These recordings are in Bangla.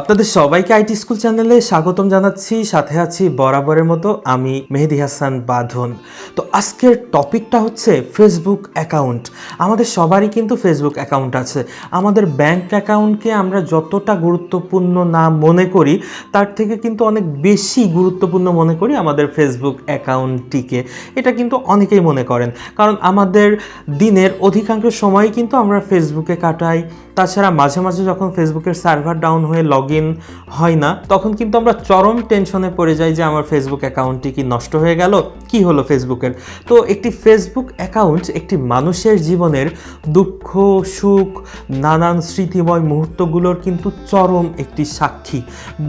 আপনাদের সবাইকে আইটি স্কুল চ্যানেলে স্বাগতম জানাচ্ছি। সাথে আছি বরাবরের মতো আমি মেহেদি হাসান বাঁধন। তো আজকের টপিকটা হচ্ছে ফেসবুক অ্যাকাউন্ট। আমাদের সবারই কিন্তু ফেসবুক অ্যাকাউন্ট আছে। আমাদের ব্যাংক অ্যাকাউন্টকে আমরা যতটা গুরুত্বপূর্ণ না মনে করি, তার থেকে কিন্তু অনেক বেশি গুরুত্বপূর্ণ মনে করি আমাদের ফেসবুক অ্যাকাউন্টটিকে। এটা কিন্তু অনেকেই মনে করেন। কারণ আমাদের দিনের অধিকাংশ সময় কিন্তু আমরা ফেসবুকে কাটাই। তাছাড়া মাঝে মাঝে যখন ফেসবুকের সার্ভার ডাউন হয়ে লগ ইন হয় না, তখন কিন্তু আমরা চরম টেনশনে পড়ে যাই যে আমার ফেসবুক অ্যাকাউন্টটি কি নষ্ট হয়ে গেল? কি হলো ফেসবুকের তো একটি ফেসবুক অ্যাকাউন্ট একটি মানুষের জীবনের দুঃখ, সুখ, নানান স্মৃতিময় মুহূর্তগুলোর কিন্তু চরম একটি সাক্ষী।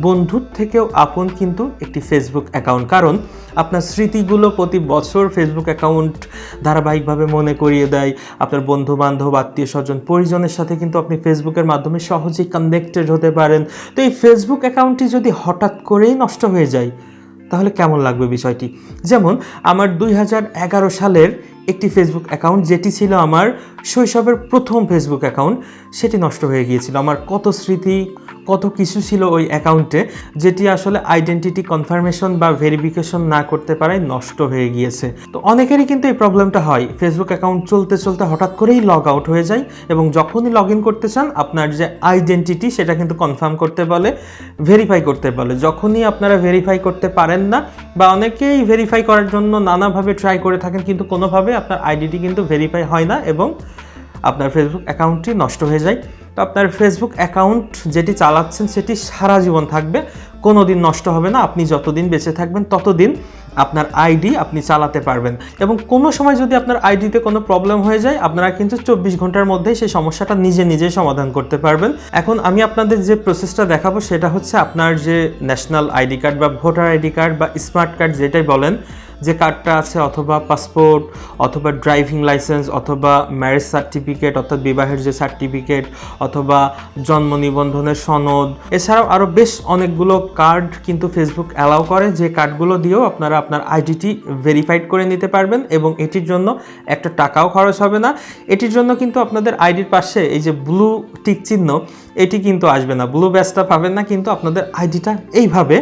বন্ধুর থেকেও আপন কিন্তু একটি ফেসবুক অ্যাকাউন্ট কারণ আপনার স্মৃতিগুলো প্রতি বছর ফেসবুক অ্যাকাউন্ট ধারাবাহিকভাবে মনে করিয়ে দেয়। আপনার বন্ধু বান্ধব আত্মীয় স্বজন পরিজনের সাথে কিন্তু আপনি ফেসবুকের মাধ্যমে সহজেই কানেক্টেড হতে পারেন। তো এই ফেসবুক অ্যাকাউন্টটি যদি হঠাৎ করেই নষ্ট হয়ে যায়, তাহলে কেমন লাগবে বিষয়টি? যেমন, আমার দুই হাজার এগারো সালের একটি ফেসবুক অ্যাকাউন্ট যেটি ছিল আমার শৈশবের প্রথম ফেসবুক অ্যাকাউন্ট সেটি নষ্ট হয়ে গিয়েছিল। আমার কত স্মৃতি, কত কিছু ছিল ওই অ্যাকাউন্টে যেটি আসলে আইডেন্টিটি কনফার্মেশন বা ভেরিফিকেশন না করতে পারায় নষ্ট হয়ে গিয়েছে। তো অনেকেরই কিন্তু এই প্রবলেমটা হয়। ফেসবুক অ্যাকাউন্ট চলতে চলতে হঠাৎ করেই লগ আউট হয়ে যায় এবং যখনই লগ ইন করতে চান, আপনার যে আইডেন্টিটি সেটা কিন্তু কনফার্ম করতে বলে ভেরিফাই করতে বলে। যখনই আপনারা ভেরিফাই করতে পারেন না বা অনেকেই ভেরিফাই করার জন্য নানাভাবে ট্রাই করে থাকেন, কিন্তু কোনোভাবে আপনার আইডিটি কিন্তু ভেরিফাই হয় না এবং আপনার ফেসবুক অ্যাকাউন্টটি নষ্ট হয়ে যায়। তো আপনার ফেসবুক অ্যাকাউন্ট যেটি চালাচ্ছেন সেটি সারা জীবন থাকবে। কোনো দিন নষ্ট হবে না, আপনি যতদিন বেঁচে থাকবেন ততদিন আপনার আইডি আপনি চালাতে পারবেন। এবং কোনো সময় যদি আপনার আইডিতে কোনো প্রবলেম হয়ে যায়, আপনারা কিন্তু চব্বিশ ঘণ্টার মধ্যেই সেই সমস্যাটা নিজে নিজেই সমাধান করতে পারবেন। এখন আমি আপনাদের যে প্রসেসটা দেখাবো, সেটা হচ্ছে আপনার যে ন্যাশনাল আইডি কার্ড বা ভোটার আইডি কার্ড বা স্মার্ট কার্ড যেটাই বলেন যে কার্ডটা আছে, অথবা পাসপোর্ট, অথবা ড্রাইভিং লাইসেন্স, অথবা ম্যারেজ সার্টিফিকেট অর্থাৎ বিবাহের যে সার্টিফিকেট অথবা জন্ম নিবন্ধনের সনদ। এছাড়াও আরও বেশ অনেকগুলো কার্ড কিন্তু ফেসবুক অ্যালাউ করে, যে কার্ডগুলো দিয়েও আপনারা আপনার আইডিটি ভেরিফাইড করে নিতে পারবেন এবং এটির জন্য একটা টাকাও খরচ হবে না। এটির জন্য কিন্তু আপনাদের আইডির পাশে এই যে ব্লু টিক চিহ্ন, এটি কিন্তু আসবে না। ব্লু ব্যাচটা পাবেন না, কিন্তু আপনাদের আইডিটা এইভাবে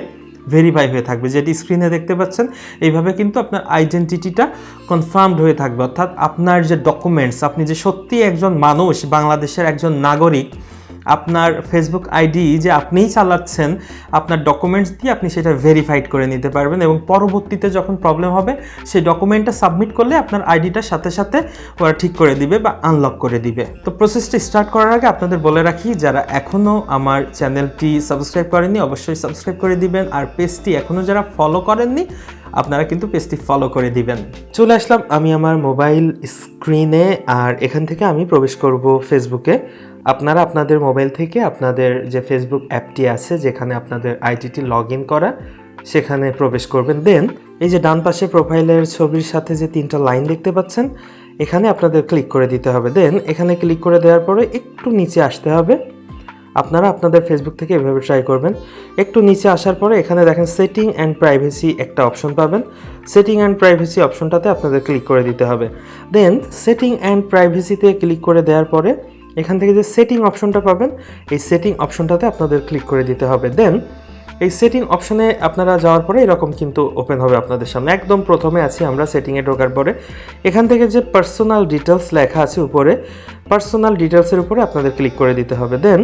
ভেরিফাই হয়ে থাকবে। যেটি স্ক্রিনে দেখতে পাচ্ছেন, এইভাবে কিন্তু আপনার আইডেন্টিটিটা কনফার্মড হয়ে থাকবে। অর্থাৎ আপনার যে ডকুমেন্টস আপনি যে সত্যি একজন মানুষ, বাংলাদেশের একজন নাগরিক আপনার ফেসবুক আইডি যে আপনিই চালাচ্ছেন, আপনার ডকুমেন্টস দিয়ে আপনি সেটা ভেরিফাইড করে নিতে পারবেন এবং পরবর্তীতে যখন প্রবলেম হবে, সেই ডকুমেন্টটা সাবমিট করলে আপনার আইডিটার সাথে সাথে ওরা ঠিক করে দিবে বা আনলক করে দিবে। তো প্রসেসটি স্টার্ট করার আগে আপনাদের বলে রাখি, যারা এখনও আমার চ্যানেলটি সাবস্ক্রাইব করেননি, অবশ্যই সাবস্ক্রাইব করে দিবেন। আর পেজটি এখনও যারা ফলো করেননি, আপনারা কিন্তু পেজটি ফলো করে দিবেন। চলে আসলাম আমি আমার মোবাইল স্ক্রিনে আর এখান থেকে আমি প্রবেশ করব ফেসবুকে আপনারা আপনাদের মোবাইল থেকে আপনাদের যে ফেসবুক অ্যাপটি আছে, যেখানে আপনাদের আইডিটি লগ ইন করা, সেখানে প্রবেশ করবেন। দেন এই যে ডান পাশে প্রোফাইলের ছবির সাথে যে তিনটা লাইন দেখতে পাচ্ছেন, এখানে আপনাদের ক্লিক করে দিতে হবে। দেন এখানে ক্লিক করে দেওয়ার পরে একটু নিচে আসতে হবে। আপনারা আপনাদের ফেসবুক থেকে এভাবে ট্রাই করবেন। একটু নিচে আসার পরে এখানে দেখেন সেটিং অ্যান্ড প্রাইভেসি একটা অপশন পাবেন। সেটিং অ্যান্ড প্রাইভেসি অপশনটাতে আপনাদের ক্লিক করে দিতে হবে। দেন সেটিং অ্যান্ড প্রাইভেসিতে ক্লিক করে দেওয়ার পরে এখান থেকে যে সেটিং অপশনটা পাবেন, এই সেটিং অপশনটাতে আপনাদের ক্লিক করে দিতে হবে। দেন এই সেটিং অপশনে আপনারা যাওয়ার পরে এরকম কিন্তু ওপেন হবে আপনাদের সামনে। একদম প্রথমে আছি আমরা সেটিংয়ে ঢোকার পরে। এখান থেকে যে পার্সোনাল ডিটেলস লেখা আছে উপরে পার্সোনাল ডিটেলসের উপরে আপনাদের ক্লিক করে দিতে হবে। দেন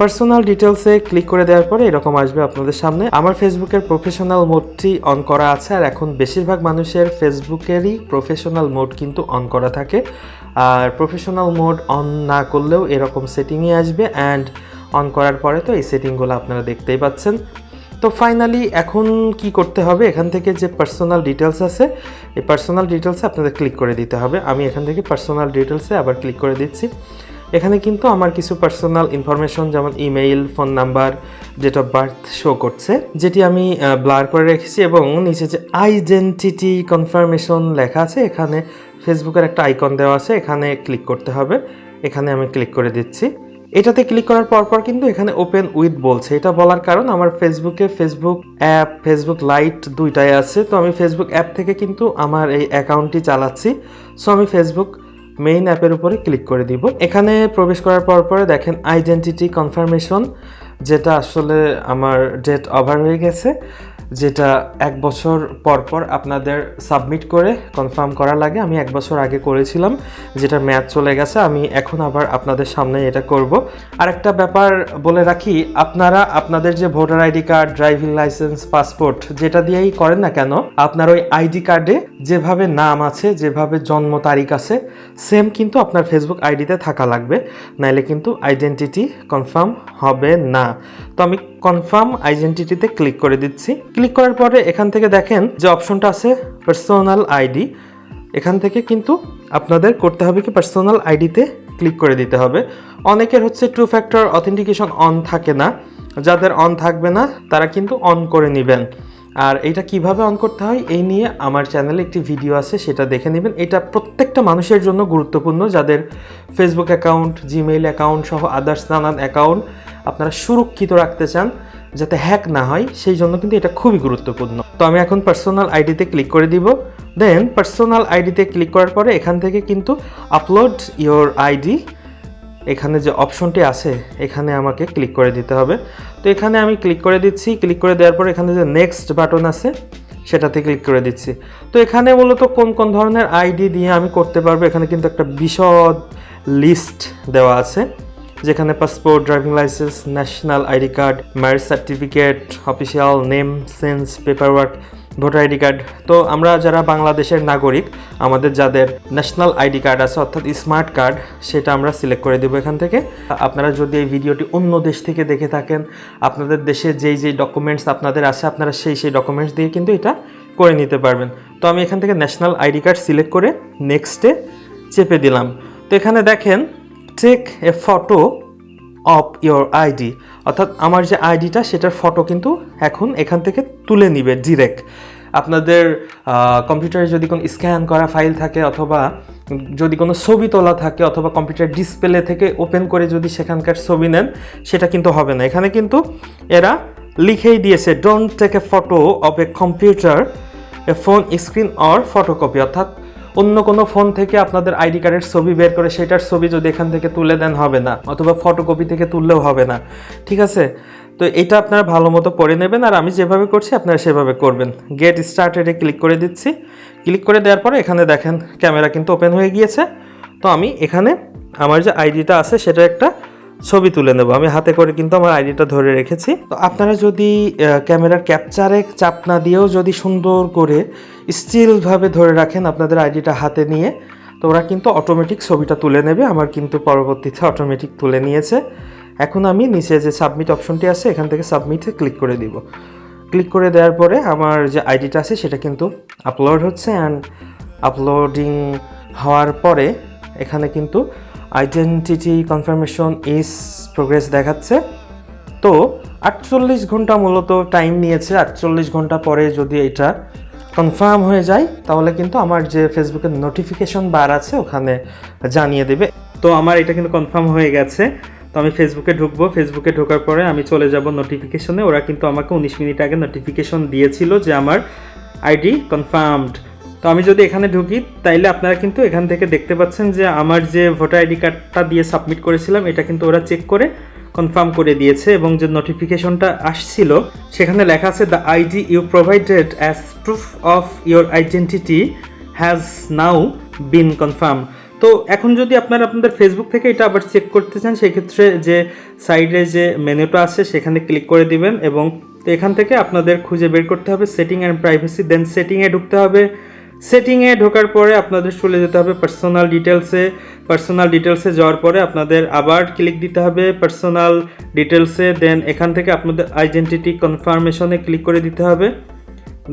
পার্সোনাল ডিটেলসে ক্লিক করে দেওয়ার পরে এরকম আসবে আপনাদের সামনে। আমার ফেসবুকের প্রফেশনাল মোডটি অন করা আছে, আর এখন বেশিরভাগ মানুষের ফেসবুকেরই প্রফেশনাল মোড কিন্তু অন করা থাকে। আর প্রফেশনাল মোড অন না করলেও এরকম সেটিংই আসবে অ্যান্ড অন করার পরে তো এই সেটিংগুলো আপনারা দেখতেই পাচ্ছেন। তো ফাইনালি এখন কি করতে হবে? এখান থেকে যে পার্সোনাল ডিটেলস আছে, এই পার্সোনাল ডিটেলসে আপনাদের ক্লিক করে দিতে হবে। আমি এখান থেকে পার্সোনাল ডিটেলসে আবার ক্লিক করে দিচ্ছি। এখানে কিন্তু আমার কিছু পার্সোনাল ইনফরমেশন যেমন email phone number date of birth show করছে, যেটি আমি ব্লার করে রেখেছি এবং নিচে যে আইডেন্টিটি কনফার্মেশন লেখা আছে, এখানে ফেসবুকের একটা আইকন দেওয়া আছে, এখানে ক্লিক করতে হবে, এখানে আমি ক্লিক করে দিচ্ছি। এটাতে ক্লিক করার পর পর কিন্তু এখানে ওপেন উইথ বলছে। এটা বলার কারণ আমার ফেসবুকে ফেসবুক অ্যাপ ফেসবুক লাইট দুইটাই আছে। তো আমি ফেসবুক অ্যাপ থেকে কিন্তু আমার এই অ্যাকাউন্টটি চালাচ্ছি। সো আমি ফেসবুক মেইন অ্যাপের উপরে ক্লিক করে দিব। এখানে প্রবেশ করার পর পরে দেখেন আইডেন্টিটি কনফার্মেশন যেটা আসলে আমার ডেট ওভার হয়ে গেছে। যেটা এক বছর পর পর আপনাদের সাবমিট করে কনফার্ম করা লাগে। আমি এক বছর আগে করেছিলাম, যেটা ম্যাচ চলে গেছে, আমি এখন আবার আপনাদের সামনে এটা করব। আর একটা ব্যাপার বলে রাখি, আপনারা আপনাদের যে voter ID card driving licence passport যেটা দিয়েই করেন না কেন, আপনার ওই আইডি কার্ডে যেভাবে নাম আছে, যেভাবে জন্ম তারিখ আছে সেম কিন্তু আপনার ফেসবুক আইডিতে থাকা লাগবে। নাইলে কিন্তু আইডেন্টিটি কনফার্ম হবে না। তো আমি কনফার্ম আইডেন্টিটিতে ক্লিক করে দিচ্ছি। ক্লিক করার পরে এখান থেকে দেখেন যে অপশনটা আছে পার্সোনাল আইডি এখান থেকে কিন্তু আপনাদের করতে হবে কি পার্সোনাল আইডিতে ক্লিক করে দিতে হবে। অনেকের হচ্ছে টু ফ্যাক্টর অথেন্টিকেশন অন থাকে না। যাদের অন থাকবে না, তারা কিন্তু অন করে নেবেন। আর এটা কীভাবে অন করতে হয়, এই নিয়ে আমার চ্যানেলে একটি ভিডিও আছে, সেটা দেখে নেবেন। এটা প্রত্যেকটা মানুষের জন্য গুরুত্বপূর্ণ। যাদের ফেসবুক অ্যাকাউন্ট জিমেইল অ্যাকাউন্ট সহ আদার্স নানান অ্যাকাউন্ট আপনারা সুরক্ষিত রাখতে চান যাতে হ্যাক না হয়, সেই জন্য কিন্তু এটা খুবই গুরুত্বপূর্ণ। তো আমি এখন পার্সোনাল আইডিতে ক্লিক করে দিব। দেন পার্সোনাল আইডিতে ক্লিক করার পরে এখান থেকে কিন্তু আপলোড ইওর আইডি এখানে যে অপশনটি আছে, এখানে আমাকে ক্লিক করে দিতে হবে। তো এখানে আমি ক্লিক করে দিচ্ছি। ক্লিক করে দেওয়ার পর এখানে যে নেক্সট বাটন আছে, সেটাতে ক্লিক করে দিচ্ছি। তো এখানে মূলত কোন কোন ধরনের আইডি দিয়ে আমি করতে পারব, এখানে কিন্তু একটা বিশদ লিস্ট দেওয়া আছে। যেখানে passport driving licence national ID card marriage certificate official name sense paper work voter ID card তো আমরা যারা বাংলাদেশের নাগরিক, আমাদের যাদের ন্যাশনাল আইডি কার্ড আছে, অর্থাৎ স্মার্ট কার্ড সেটা আমরা সিলেক্ট করে দেবো এখান থেকে। আপনারা যদি এই ভিডিওটি অন্য দেশ থেকে দেখে থাকেন, আপনাদের দেশে যেই যেই ডকুমেন্টস আপনাদের আছে, আপনারা সেই সেই ডকুমেন্টস দিয়ে কিন্তু এটা করে নিতে পারবেন। তো আমি এখান থেকে ন্যাশনাল আইডি কার্ড সিলেক্ট করে নেক্সটে চেপে দিলাম। তো এখানে দেখেন take a photo of your ID অর্থাৎ আমার যে আইডিটা সেটার ফটো কিন্তু এখন এখান থেকে তুলে নিবে ডিরেক্ট আপনাদের কম্পিউটারে যদি কোনো স্ক্যান করা ফাইল থাকে অথবা যদি কোনো ছবি তোলা থাকে অথবা কম্পিউটার ডিসপ্লে থেকে ওপেন করে যদি সেখানকার ছবি নেন, সেটা কিন্তু হবে না। এখানে কিন্তু এরা লিখেই দিয়েছে don't take a photo of a computer a phone screen or photocopy অর্থাৎ অন্য কোনো ফোন থেকে আপনাদের আইডি কার্ডের ছবি বের করে সেটার ছবি যদি এখান থেকে তুলে দেন হবে না, অথবা ফটোকপি থেকে তুললেও হবে না। ঠিক আছে? তো এটা আপনারা ভালো মতো পড়ে নেবেন আর আমি যেভাবে করছি আপনারা সেভাবে করবেন। গেট স্টার্টেডে ক্লিক করে দিচ্ছি। ক্লিক করে দেওয়ার পরে এখানে দেখেন ক্যামেরা কিন্তু ওপেন হয়ে গিয়েছে। তো আমি এখানে আমার যে আইডিটা আছে সেটা একটা ছবি তুলে নেব। আমি হাতে করে কিন্তু আমার আইডিটা ধরে রেখেছি। তো আপনারা যদি ক্যামেরার ক্যাপচারে চাপ না দিয়েও যদি সুন্দর করে স্টিলভাবে ধরে রাখেন আপনাদের আইডিটা হাতে নিয়ে, তো ওরা কিন্তু অটোমেটিক ছবিটা তুলে নেবে। আমার কিন্তু পরবর্তীতে অটোমেটিক তুলে নিয়েছে। এখন আমি নিচে যে সাবমিট অপশনটি আছে, এখান থেকে সাবমিটে ক্লিক করে দিব। ক্লিক করে দেওয়ার পরে আমার যে আইডিটা আছে, সেটা কিন্তু আপলোড হচ্ছে। অ্যান্ড আপলোডিং হওয়ার পরে এখানে কিন্তু আইডেন্টিটি কনফার্মেশন ইজ প্রোগ্রেস দেখাচ্ছে। তো আটচল্লিশ ঘণ্টা মূলত টাইম নিয়েছে। আটচল্লিশ ঘণ্টা পরে যদি এটা কনফার্ম হয়ে যায়, তাহলে কিন্তু আমার যে ফেসবুকের নোটিফিকেশন বার আছে, ওখানে জানিয়ে দেবে। তো আমার এটা কিন্তু কনফার্ম হয়ে গেছে। তো আমি ফেসবুকে ঢুকবো। ফেসবুকে ঢোকার পরে আমি চলে যাব নোটিফিকেশনে ওরা কিন্তু আমাকে উনিশ মিনিট আগে নোটিফিকেশন দিয়েছিল যে আমার আইডি কনফার্মড তো আমি যদি এখানে ঢুকি, তাইলে আপনারা কিন্তু এখান থেকে দেখতে পাচ্ছেন যে আমার যে ভোটার আইডি কার্ডটা দিয়ে সাবমিট করেছিলাম, এটা কিন্তু ওরা চেক করে কনফার্ম করে দিয়েছে এবং যে নোটিফিকেশনটা আসছিল, সেখানে লেখা আছে the ID you provided as proof of your identity has now been confirm তো এখন যদি আপনারা আপনাদের ফেসবুক থেকে এটা আবার চেক করতে চান, সেক্ষেত্রে যে সাইডে যে মেনুটা আছে, সেখানে ক্লিক করে দিবেন এবং তো এখান থেকে আপনাদের খুঁজে বের করতে হবে সেটিং অ্যান্ড প্রাইভেসি দেন সেটিংয়ে ঢুকতে হবে। সেটিংয়ে ঢোকার পরে আপনাদের চলে যেতে হবে পার্সোনাল ডিটেলসে পার্সোনাল ডিটেলসে যাওয়ার পরে আপনাদের আবার ক্লিক দিতে হবে পার্সোনাল ডিটেলসে দেন এখান থেকে আপনাদের আইডেন্টিটি কনফার্মেশনে ক্লিক করে দিতে হবে।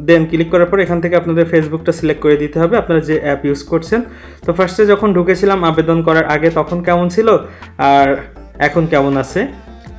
দেন ক্লিক করার পর এখান থেকে আপনাদের ফেসবুকটা সিলেক্ট করে দিতে হবে। আপনারা যে অ্যাপ ইউজ করছেন। তো ফার্স্টে যখন ঢুকেছিলাম আবেদন করার আগে তখন কেমন ছিল? আর এখন কেমন আছে?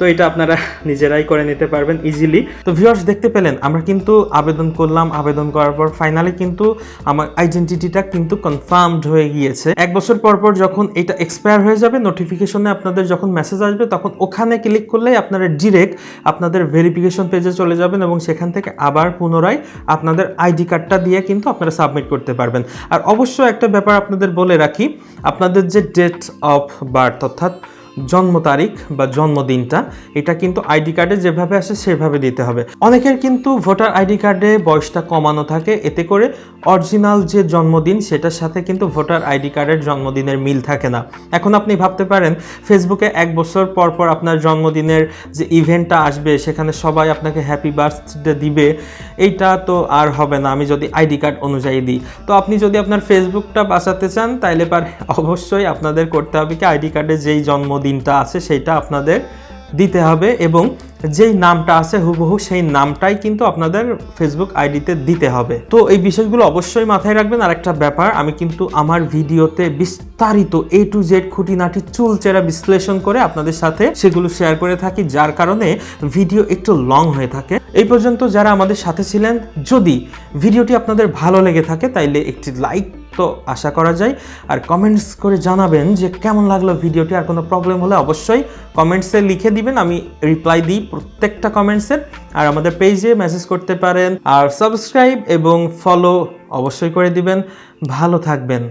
তো এটা আপনারা নিজেরাই করে নিতে পারবেন ইজিলি তো ভিউয়ার্স দেখতে পেলেন, আমরা কিন্তু আবেদন করলাম, আবেদন করার পর ফাইনালি কিন্তু আমার আইডেন্টিটিটা কিন্তু কনফার্মড হয়ে গিয়েছে। এক বছর পর পর যখন এটা এক্সপায়ার হয়ে যাবে নোটিফিকেশনে আপনাদের যখন মেসেজ আসবে, তখন ওখানে ক্লিক করলেই আপনারা ডিরেক্ট আপনাদের ভেরিফিকেশন পেজে চলে যাবেন এবং সেখান থেকে আবার পুনরায় আপনাদের আইডি কার্ডটা দিয়ে কিন্তু আপনারা সাবমিট করতে পারবেন। আর অবশ্যই একটা ব্যাপার আপনাদের বলে রাখি, আপনাদের যে ডেট অফ বার্থ অর্থাৎ জন্ম তারিখ বা জন্মদিনটা, এটা কিন্তু আইডি কার্ডে যেভাবে আসে সেভাবে দিতে হবে। অনেকের কিন্তু ভোটার আইডি কার্ডে বয়সটা কমানো থাকে, এতে করে অরিজিনাল যে জন্মদিন, সেটার সাথে কিন্তু ভোটার আইডি কার্ডের জন্মদিনের মিল থাকে না। এখন আপনি ভাবতে পারেন, ফেসবুকে এক বছর পর পর আপনার জন্মদিনের যে ইভেন্টটা আসবে, সেখানে সবাই আপনাকে হ্যাপি বার্থডে দিবে, এইটা তো আর হবে না, আমি যদি আইডি কার্ড অনুযায়ী দিই। তো আপনি যদি আপনার ফেসবুকটা বাঁচাতে চান, তাইলে পার, অবশ্যই আপনাদের করতে হবে কি, আইডি কার্ডে যেই জন্মদিনটা আছে সেটা আপনাদের দিতে হবে এবং যেই নামটা আছে হুবহু সেই নামটাই কিন্তু আপনাদের ফেসবুক আইডিতে দিতে হবে। তো এই বিষয়গুলো অবশ্যই মাথায় রাখবেন। আর একটা ব্যাপার, আমি কিন্তু আমার ভিডিওতে বিস্তারিত এ টু জেড খুঁটিনাটি চুলচেরা বিশ্লেষণ করে আপনাদের সাথে সেগুলো শেয়ার করে থাকি, যার কারণে ভিডিও একটু লং হয়ে থাকে। এই পর্যন্ত যারা আমাদের সাথে ছিলেন, যদি ভিডিওটি আপনাদের ভালো লেগে থাকে, তাইলে একটি লাইক তো আশা করা যায়। আর কমেন্টস করে জানাবেন যে কেমন লাগল ভিডিওটি, আর কোনো প্রবলেম হলে অবশ্যই কমেন্টসে লিখে দিবেন, আমি রিপ্লাই দিই প্রত্যেকটা কমেন্টসের আর আমাদের পেজে মেসেজ করতে পারেন, আর সাবস্ক্রাইব এবং ফলো অবশ্যই করে দিবেন। ভালো থাকবেন।